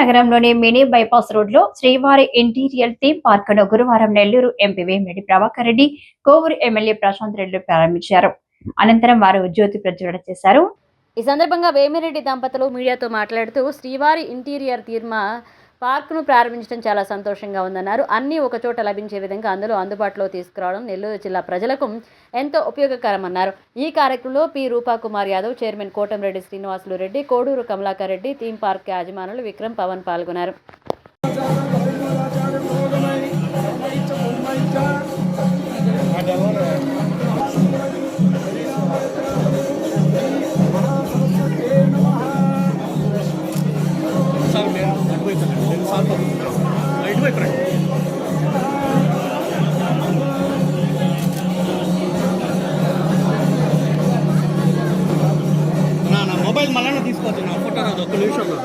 నగరంలోని mini bypass రోడ్లో శ్రీవారి ఇంటీరియర్ థీమ్ పార్క్ను గురువారం నెల్లూరు ఎంపీ వేమిరెడ్డి ప్రభాకర్ రెడ్డి కోవూరు ఎమ్మెల్యే ప్రశాంత్ రెడ్డి ప్రారంభించారు. అనంతరం వారు జ్యోతి ప్రజ్వలన చేశారు. ఈ సందర్భంగా వేమిరెడ్డి దంపతులు మీడియాతో మాట్లాడుతూ శ్రీవారి ఇంటీరియర్ తీర్మా పార్కును ప్రారంభించడం చాలా సంతోషంగా ఉందన్నారు. అన్నీ ఒకచోట లభించే విధంగా అందులో అందుబాటులో తీసుకురావడం నెల్లూరు జిల్లా ప్రజలకు ఎంతో ఉపయోగకరమన్నారు. ఈ కార్యక్రమంలో P. Rupa Kumar Yadav chairman Kotamreddy Srinivasulu Reddy Koduru Kamalakar Reddy theme park యాజమానులు Vikram Pavan పాల్గొన్నారు. ఇటువైపు రండి నా నా మొబైల్ మళ్ళీ తీసుకోవచ్చు నా ఫోటో రాదు ఒక్క నిమిషంలో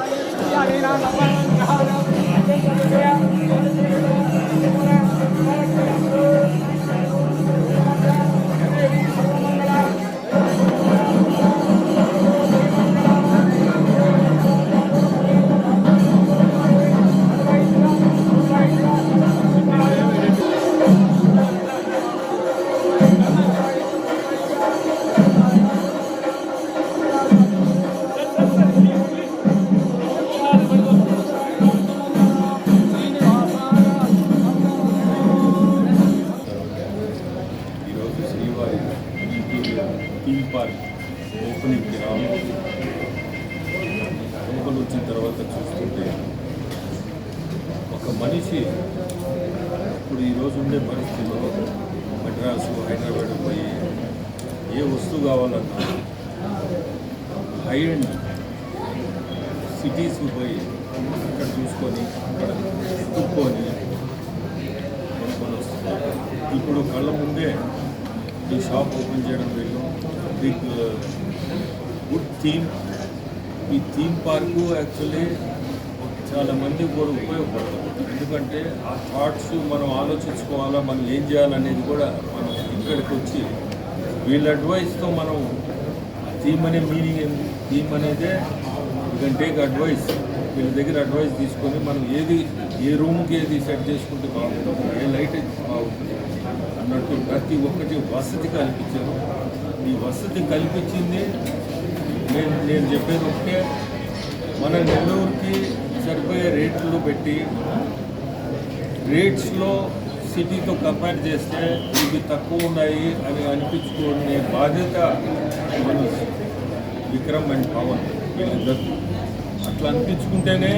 ఒక మనిషి ఇప్పుడు ఈరోజు ఉండే పరిస్థితిలో మద్రాసు హైదరాబాద్ పోయి ఏ వస్తువు కావాలన్నా హై అండ్ సిటీస్కి పోయి అక్కడ చూసుకొని అక్కడ ఎత్తుక్కొని కొనుక్కొని వస్తున్నారు. ఇప్పుడు కళ్ళ ముందే ఈ షాప్ ఓపెన్ చేయడం వీళ్ళు బిగ్ గుడ్ థీమ్. ఈ థీమ్ పార్కు యాక్చువల్లీ చాలా మంది కూడా ఉపయోగపడుతుంది ఎందుకంటే ఆ థాట్స్ మనం ఆలోచించుకోవాలా మనం ఏం చేయాలనేది కూడా మనం ఇక్కడికి వచ్చి వీళ్ళ అడ్వైస్తో మనం థీమ్ అనే మీనింగ్ థీమ్ అనేదే యూ కెన్ టేక్ అడ్వైస్ వీళ్ళ దగ్గర అడ్వైస్ తీసుకొని మనం ఏది ఏ రూమ్కి ఏది సెట్ చేసుకుంటే బాగుంటుంది ఏ లైట్ అయితే బాగుంటుంది అన్నట్టు ప్రతి ఒక్కటి వసతి కల్పించారు. ఈ వసతి కల్పించింది నేను నేను చెప్పేది ఒకటే మన నెల్లూరుకి సరిపోయే రేట్లు పెట్టి రేట్స్లో సిటీతో కంపేర్ చేస్తే ఇవి తక్కువ ఉన్నాయి అని అనిపించుకునే బాధ్యత మన విక్రమ్ అండ్ పవన్ వీళ్ళిద్దరు అట్లా అనిపించుకుంటేనే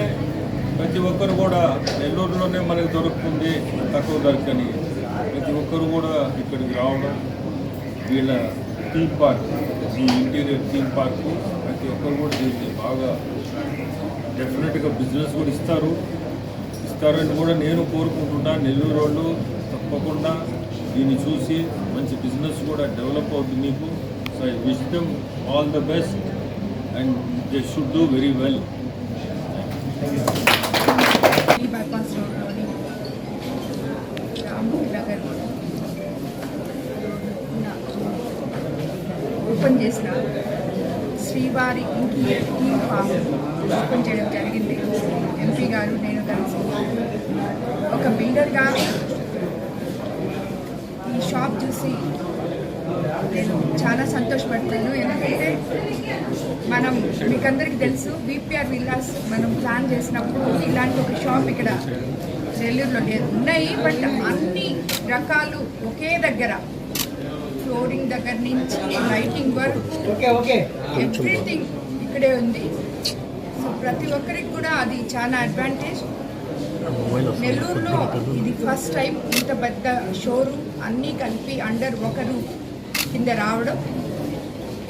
ప్రతి ఒక్కరు కూడా నెల్లూరులోనే మనకు దొరుకుతుంది తక్కువ దొరకని ప్రతి ఒక్కరు కూడా ఇక్కడికి రావడం వీళ్ళ థీమ్ పార్క్ ఈ ఇంటీరియర్ థీమ్ పార్క్ ప్రతి ఒక్కరు కూడా దీన్ని బాగా డెఫినెట్గా బిజినెస్ కూడా ఇస్తారు. ఇస్తారని కూడా నేను కోరుకుంటున్నా. నెల్లూరు వాళ్ళు తప్పకుండా దీన్ని చూసి మంచి బిజినెస్ కూడా డెవలప్ అవుతుంది మీకు so I wish them all the best and they should do very well శ్రీవారి ఇంటి ఫామ్ ఓపెన్ చేయడం జరిగింది. ఎంపీ గారు నేను కలిసి ఒక బిల్డర్గా ఈ షాప్ చూసి నేను చాలా సంతోషపడుతున్నాను. ఎందుకంటే మనం మీకందరికీ తెలుసు బీపీఆర్ విల్లాస్ మనం ప్లాన్ చేసినప్పుడు ఇలాంటి ఒక షాప్ ఇక్కడ నెల్లూరులో లేదు ఉన్నాయి. బట్ అన్ని రకాలు ఒకే దగ్గర ఫ్లోరింగ్ దగ్గర నుంచి లైటింగ్ వరకు ఎవ్రీథింగ్ ఇక్కడే ఉంది. సో ప్రతి ఒక్కరికి కూడా అది చాలా అడ్వాంటేజ్ నెల్లూరులో ఇది ఫస్ట్ టైం ఇంత పెద్ద షోరూమ్ అన్నీ కలిపి అండర్ ఒక రూఫ్ కింద రావడం.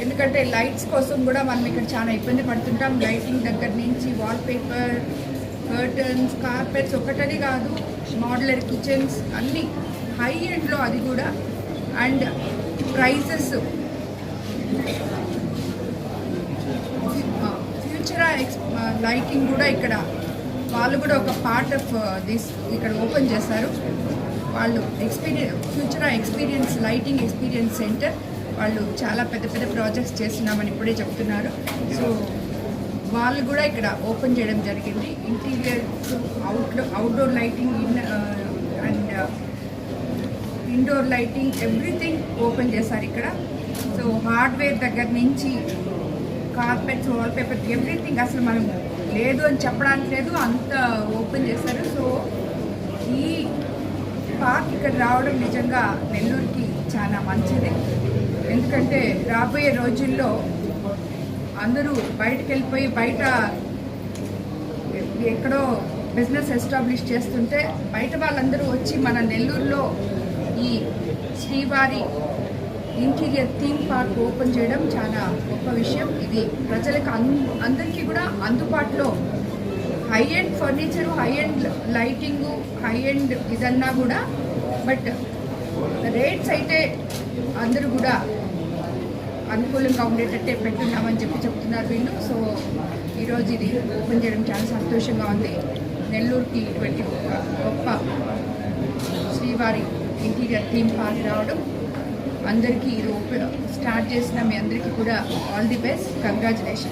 ఎందుకంటే లైట్స్ కోసం కూడా మనం ఇక్కడ చాలా ఇబ్బంది పడుతుంటాం. లైటింగ్ దగ్గర నుంచి వాల్ పేపర్ కర్టన్స్ కార్పెట్స్ ఒకటని కాదు మోడలర్ కిచెన్స్ అన్నీ హై ఎండ్లో అది కూడా. అండ్ ప్రైజెస్ ఫ్యూచర్ లైటింగ్ కూడా ఇక్కడ వాళ్ళు కూడా ఒక పార్ట్ ఆఫ్ దిస్ ఇక్కడ ఓపెన్ చేశారు. వాళ్ళు experience future experience lighting experience centre వాళ్ళు చాలా పెద్ద పెద్ద ప్రాజెక్ట్స్ చేస్తున్నామని ఇప్పుడే చెప్తున్నారు. సో వాళ్ళు కూడా ఇక్కడ ఓపెన్ చేయడం జరిగింది. Interior out outdoor lighting in indoor lighting everything open చేశారు ఇక్కడ. సో హార్డ్వేర్ దగ్గర నుంచి కార్పెట్స్ వాల్పేపర్ ఎవ్రీథింగ్ అసలు మనం లేదు అని చెప్పడానికి లేదు అంత ఓపెన్ చేశారు. సో ఈ పార్క్ ఇక్కడ రావడం నిజంగా నెల్లూరుకి చాలా మంచిది. ఎందుకంటే రాబోయే రోజుల్లో అందరూ బయటకు వెళ్ళిపోయి బయట ఎక్కడో బిజినెస్ ఎస్టాబ్లిష్ చేస్తుంటే బయట వాళ్ళందరూ వచ్చి మన నెల్లూరులో ఈ శ్రీవారి ఇంటీరియర్ థీమ్ పార్క్ ఓపెన్ చేయడం చాలా గొప్ప విషయం. ఇది ప్రజలకు అందరికీ కూడా అందుబాటులో. High end furniture high end lighting high end ఇదన్నా కూడా. బట్ రేట్స్ అయితే అందరూ కూడా అనుకూలంగా ఉండేటట్టే పెట్టున్నామని చెప్పి చెప్తున్నారు వీళ్ళు. సో ఈరోజు ఇది ఓపెన్ చేయడం చాలా సంతోషంగా ఉంది. నెల్లూరుకి ఇటువంటి గొప్ప శ్రీవారి ఇంటీరియర్ థీమ్ పార్క్ రావడం. అందరికీ ఇది స్టార్ట్ చేసిన మీ అందరికీ కూడా ఆల్ ది బెస్ట్ కంగ్రాచులేషన్